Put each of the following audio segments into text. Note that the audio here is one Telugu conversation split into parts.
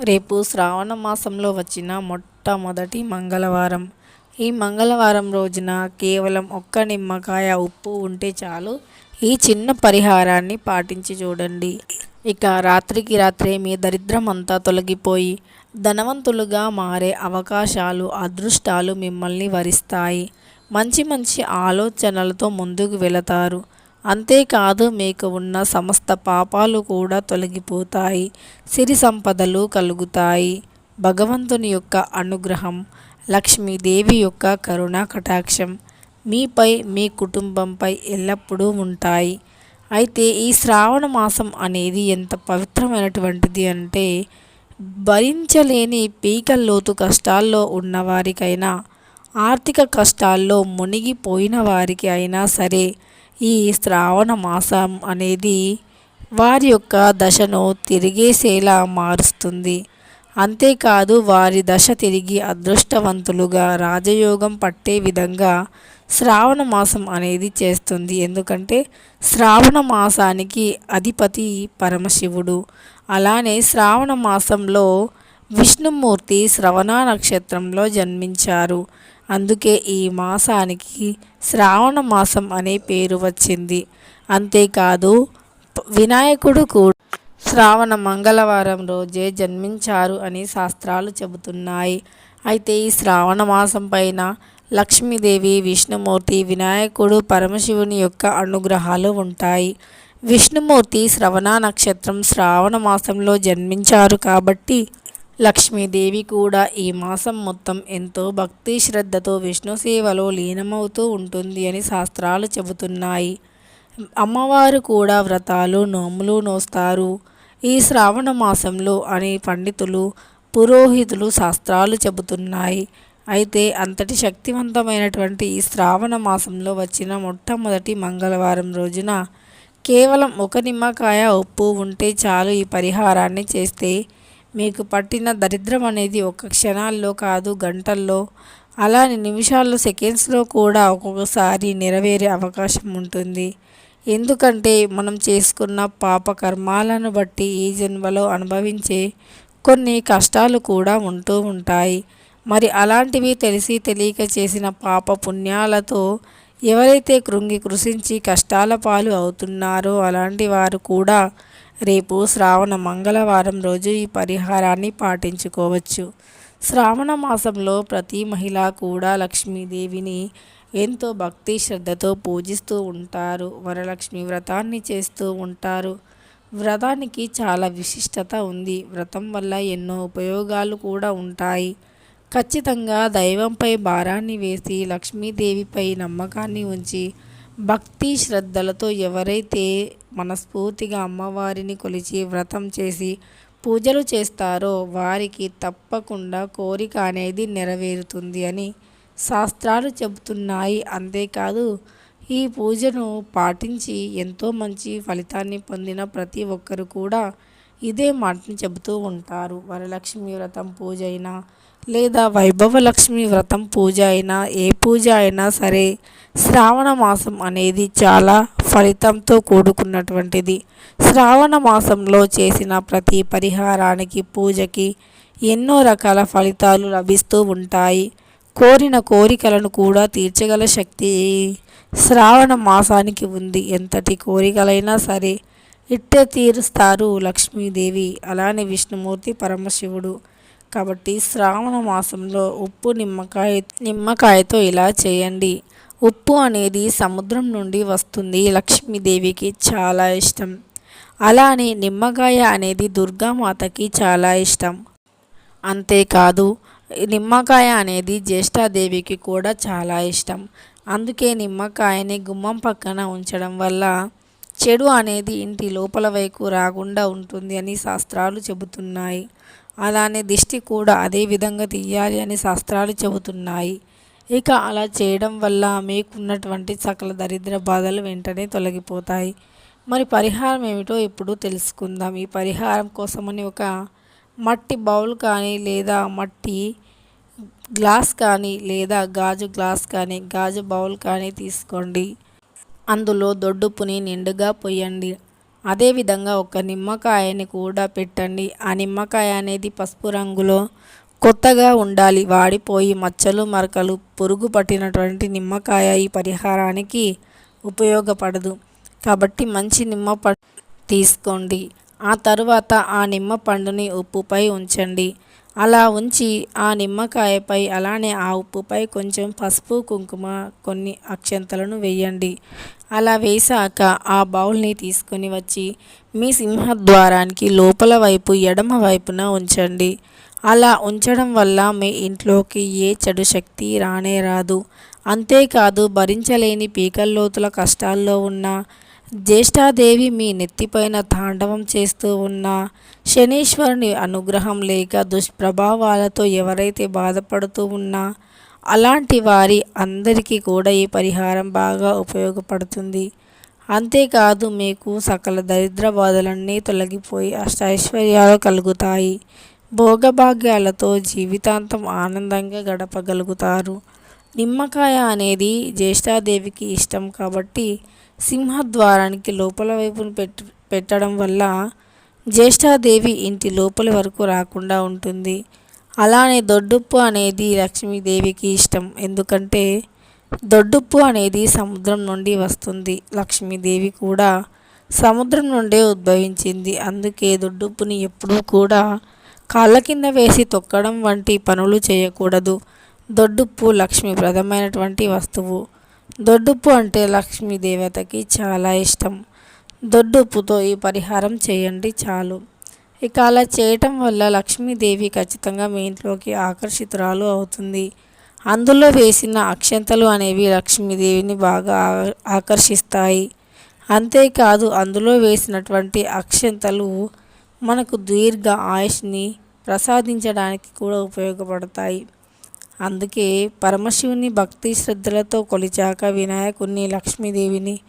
రేపు శ్రావణ మాసంలో వచ్చిన మొట్టమొదటి మంగళవారం. ఈ మంగళవారం రోజున కేవలం ఒక్క నిమ్మకాయ ఉప్పు ఉంటే చాలు. ఈ చిన్న పరిహారాన్ని పాటించి చూడండి. ఇక రాత్రికి రాత్రే మీ దరిద్రం అంతా తొలగిపోయి ధనవంతులుగా మారే అవకాశాలు అదృష్టాలు మిమ్మల్ని వరిస్తాయి. మంచి మంచి ఆలోచనలతో ముందుకు వెళతారు. అంతేకాదు మీకు ఉన్న సమస్త పాపాలు కూడా తొలగిపోతాయి సిరి సంపదలు కలుగుతాయి. భగవంతుని యొక్క అనుగ్రహం లక్ష్మీదేవి యొక్క కరుణా కటాక్షం మీపై మీ కుటుంబంపై ఎల్లప్పుడూ ఉంటాయి. అయితే ఈ శ్రావణ మాసం అనేది ఎంత పవిత్రమైనటువంటిది అంటే భరించలేని పీకల్లోతు కష్టాల్లో ఉన్నవారికైనా ఆర్థిక కష్టాల్లో మునిగిపోయిన వారికి అయినా సరే ఈ శ్రావణ మాసం అనేది వారి యొక్క దశను తిరిగేసేలా మారుస్తుంది. అంతేకాదు వారి దశ తిరిగి అదృష్టవంతులుగా రాజయోగం పట్టే విధంగా శ్రావణ మాసం అనేది చేస్తుంది. ఎందుకంటే శ్రావణ మాసానికి అధిపతి పరమశివుడు. అలానే శ్రావణ మాసంలో విష్ణుమూర్తి శ్రవణ నక్షత్రంలో జన్మించారు. అందుకే ఈ మాసానికి శ్రావణ మాసం అనే పేరు వచ్చింది. అంతేకాదు వినాయకుడు కూడా శ్రావణ మంగళవారం రోజే జన్మించారు అని శాస్త్రాలు చెబుతున్నాయి. అయితే ఈ శ్రావణ మాసం పైన లక్ష్మీదేవి విష్ణుమూర్తి వినాయకుడు పరమశివుని యొక్క అనుగ్రహాలు ఉంటాయి. విష్ణుమూర్తి శ్రవణ నక్షత్రం శ్రావణ మాసంలో జన్మించారు కాబట్టి లక్ష్మీదేవి కూడా ఈ మాసం మొత్తం ఎంతో భక్తి శ్రద్ధతో విష్ణు సేవలో లీనమవుతూ ఉంటుంది అని శాస్త్రాలు చెబుతున్నాయి. అమ్మవారు కూడా వ్రతాలు నోములు నోస్తారు. ఈ శ్రావణ మాసంలో అని పండితులు పురోహితులు శాస్త్రాలు చెబుతున్నాయి. అయితే అంతటి శక్తివంతమైనటువంటి ఈ శ్రావణ మాసంలో వచ్చిన మొట్టమొదటి మంగళవారం రోజున కేవలం ఒక నిమ్మకాయ ఉప్పు ఉంటే చాలు ఈ పరిహారాన్ని చేస్తే మీకు పట్టిన దరిద్రం అనేది ఒక క్షణాల్లో కాదు గంటల్లో. అలానే నిమిషాల్లో సెకండ్స్లో కూడా ఒక్కొక్కసారి నెరవేరే అవకాశం ఉంటుంది. ఎందుకంటే మనం చేసుకున్న పాప కర్మాలను బట్టి ఈ జన్మలో అనుభవించే కొన్ని కష్టాలు కూడా ఉంటూ ఉంటాయి. మరి అలాంటివి తెలిసి తెలియక చేసిన పాప పుణ్యాలతో ఎవరైతే కృంగి కృషించి కష్టాల పాలు అవుతున్నారో అలాంటి వారు కూడా రేపు శ్రావణ మంగళవారం రోజు ఈ పరిహారాన్ని పాటించుకోవచ్చు. శ్రావణ మాసంలో ప్రతి మహిళ కూడా లక్ష్మీదేవిని ఎంతో భక్తి శ్రద్ధతో పూజిస్తూ ఉంటారు. వరలక్ష్మి వ్రతాన్ని చేస్తూ ఉంటారు. వ్రతానికి చాలా విశిష్టత ఉంది. వ్రతం వల్ల ఎన్నో ఉపయోగాలు కూడా ఉంటాయి. ఖచ్చితంగా దైవంపై భారాన్ని వేసి లక్ష్మీదేవిపై నమ్మకాన్ని ఉంచి భక్తి శ్రద్ధలతో ఎవరైతే మనస్ఫూర్తిగా అమ్మవారిని కొలిచి వ్రతం చేసి పూజలు చేస్తారో వారికి తప్పకుండా కోరిక అనేది నెరవేరుతుంది అని శాస్త్రాలు చెబుతున్నాయి. అంతేకాదు ఈ పూజను పాటించి ఎంతో మంచి ఫలితాన్ని పొందిన ప్రతి ఒక్కరు కూడా ఇదే మాటని చెబుతూ ఉంటారు. వరలక్ష్మి వ్రతం పూజ అయినా లేదా వైభవలక్ష్మి వ్రతం పూజ అయినా ఏ పూజ అయినా సరే శ్రావణ మాసం అనేది చాలా ఫలితంతో కూడుకున్నటువంటిది. శ్రావణ మాసంలో చేసిన ప్రతి పరిహారానికి పూజకి ఎన్నో రకాల ఫలితాలు లభిస్తూ ఉంటాయి. కోరిన కోరికలను కూడా తీర్చగల శక్తి శ్రావణ మాసానికి ఉంది. ఎంతటి కోరికలైనా సరే ఇట్టే తీరుస్తారు లక్ష్మీదేవి. అలానే విష్ణుమూర్తి పరమశివుడు. కాబట్టి శ్రావణ మాసంలో ఉప్పు నిమ్మకాయ నిమ్మకాయతో ఇలా చేయండి. ఉప్పు అనేది సముద్రం నుండి వస్తుంది లక్ష్మీదేవికి చాలా ఇష్టం. అలానే నిమ్మకాయ అనేది దుర్గామాతకి చాలా ఇష్టం. అంతేకాదు నిమ్మకాయ అనేది జ్యేష్ఠాదేవికి కూడా చాలా ఇష్టం. అందుకే నిమ్మకాయని గుమ్మం పక్కన ఉంచడం వల్ల చెడు అనేది ఇంటి లోపల వైపు రాకుండా ఉంటుంది అని శాస్త్రాలు చెబుతున్నాయి. అలానే దిష్టి కూడా అదే విధంగా తీయాలి అని శాస్త్రాలు చెబుతున్నాయి. ఇక అలా చేయడం వల్ల మీకున్నటువంటి సకల దరిద్ర బాధలు వెంటనే తొలగిపోతాయి. మరి పరిహారం ఏమిటో ఇప్పుడు తెలుసుకుందాం. ఈ పరిహారం కోసమని ఒక మట్టి బౌల్ కానీ లేదా మట్టి గ్లాస్ కానీ లేదా గాజు గ్లాస్ కానీ గాజు బౌల్ కానీ తీసుకోండి. అందులో దొడ్డుపుని నిండుగా పొయ్యండి. అదేవిధంగా ఒక నిమ్మకాయని కూడా పెట్టండి. ఆ నిమ్మకాయ అనేది పసుపు రంగులో కొత్తగా ఉండాలి. వాడిపోయి మచ్చలు మరకలు పురుగు పట్టినటువంటి నిమ్మకాయ ఈ పరిహారానికి ఉపయోగపడదు. కాబట్టి మంచి నిమ్మ తీసుకోండి. ఆ తరువాత ఆ నిమ్మ పండుని ఉప్పుపై ఉంచండి. అలా ఉంచి ఆ నిమ్మకాయపై అలానే ఆ ఉప్పుపై కొంచెం పసుపు కుంకుమ కొన్ని అక్షంతలను వేయండి. అలా వేసాక ఆ బౌల్ని తీసుకొని వచ్చి మీ సింహద్వారానికి లోపల వైపు ఎడమ వైపున ఉంచండి. అలా ఉంచడం వల్ల మీ ఇంట్లోకి ఏ చెడు శక్తి రానే రాదు. అంతేకాదు భరించలేని పీకల్లోతుల కష్టాల్లో ఉన్న జ్యేష్ఠాదేవి మీ నెత్తిపైన తాండవం చేస్తూ ఉన్న శనీశ్వరుని అనుగ్రహం లేక దుష్ప్రభావాలతో ఎవరైతే బాధపడుతూ ఉన్నా అలాంటి వారి అందరికీ కూడా ఈ పరిహారం బాగా ఉపయోగపడుతుంది. అంతేకాదు మీకు సకల దరిద్ర బాధలన్నీ తొలగిపోయి అష్టైశ్వర్యాలు కలుగుతాయి. భోగభాగ్యాలతో జీవితాంతం ఆనందంగా గడపగలుగుతారు. నిమ్మకాయ అనేది జ్యేష్ఠాదేవికి ఇష్టం కాబట్టి సింహద్వారానికి లోపల వైపున పెట్ పెట్టడం వల్ల జ్యేష్ఠాదేవి ఇంటి లోపలి వరకు రాకుండా ఉంటుంది. అలానే దొడ్డుప్పు అనేది లక్ష్మీదేవికి ఇష్టం. ఎందుకంటే దొడ్డుప్పు అనేది సముద్రం నుండి వస్తుంది. లక్ష్మీదేవి కూడా సముద్రం నుండే ఉద్భవించింది. అందుకే దొడ్డుప్పుని ఎప్పుడూ కూడా కాళ్ళ కింద వేసి తొక్కడం వంటి పనులు చేయకూడదు. దొడ్డుప్పు లక్ష్మీప్రదమైనటువంటి వస్తువు. దొడ్డుప్పు అంటే లక్ష్మీ దేవతకి చాలా ఇష్టం. దొడ్డుప్పుతో ఈ పరిహారం చేయండి చాలు. ఇక అలా చేయటం వల్ల లక్ష్మీదేవి ఖచ్చితంగా మీ ఇంట్లోకి ఆకర్షితురాలు అవుతుంది. అందులో వేసిన అక్షంతలు అనేవి లక్ష్మీదేవిని బాగా ఆకర్షిస్తాయి. అంతేకాదు అందులో వేసినటువంటి అక్షంతలు మనకు దీర్ఘ ఆయుష్ని ప్రసాదించడానికి కూడా ఉపయోగపడతాయి. అందుకే పరమశివుని భక్తి శ్రద్ధలతో కొలిచాక వినాయకుని లక్ష్మీదేవిని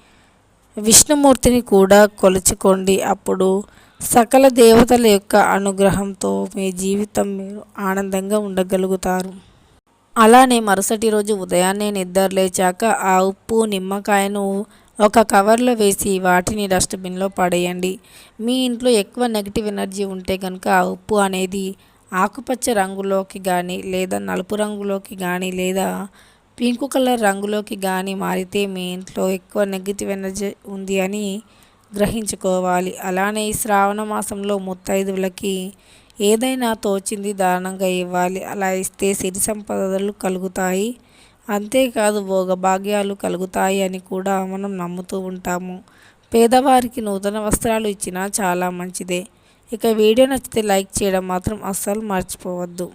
విష్ణుమూర్తిని కూడా కొలుచుకోండి. అప్పుడు సకల దేవతల యొక్క అనుగ్రహంతో మీ జీవితం మీరు ఆనందంగా ఉండగలుగుతారు. అలానే మరుసటి రోజు ఉదయాన్నే నిద్ర లేచాక ఆ ఉప్పు నిమ్మకాయను ఒక కవర్లో వేసి వాటిని డస్ట్బిన్లో పడేయండి. మీ ఇంట్లో ఎక్కువ నెగిటివ్ ఎనర్జీ ఉంటే కనుక ఆ ఉప్పు అనేది ఆకుపచ్చ రంగులోకి కానీ లేదా నలుపు రంగులోకి కానీ లేదా పింక్ కలర్ రంగులోకి కానీ మారితే మీ ఇంట్లో ఎక్కువ నెగిటివ్ ఎనర్జీ ఉంది అని గ్రహించుకోవాలి. అలానే ఈ శ్రావణ మాసంలో ముత్తైదువులకి ఏదైనా తోచింది దానంగా ఇవ్వాలి. అలా ఇస్తే సిరి సంపదలు కలుగుతాయి. అంతేకాదు భోగభాగ్యాలు కలుగుతాయి అని కూడా మనం నమ్ముతూ ఉంటాము. పేదవారికి నూతన వస్త్రాలు ఇచ్చినా చాలా మంచిదే. ఇక వీడియో నచ్చితే లైక్ చేయడం మాత్రం అస్సలు మర్చిపోవద్దు.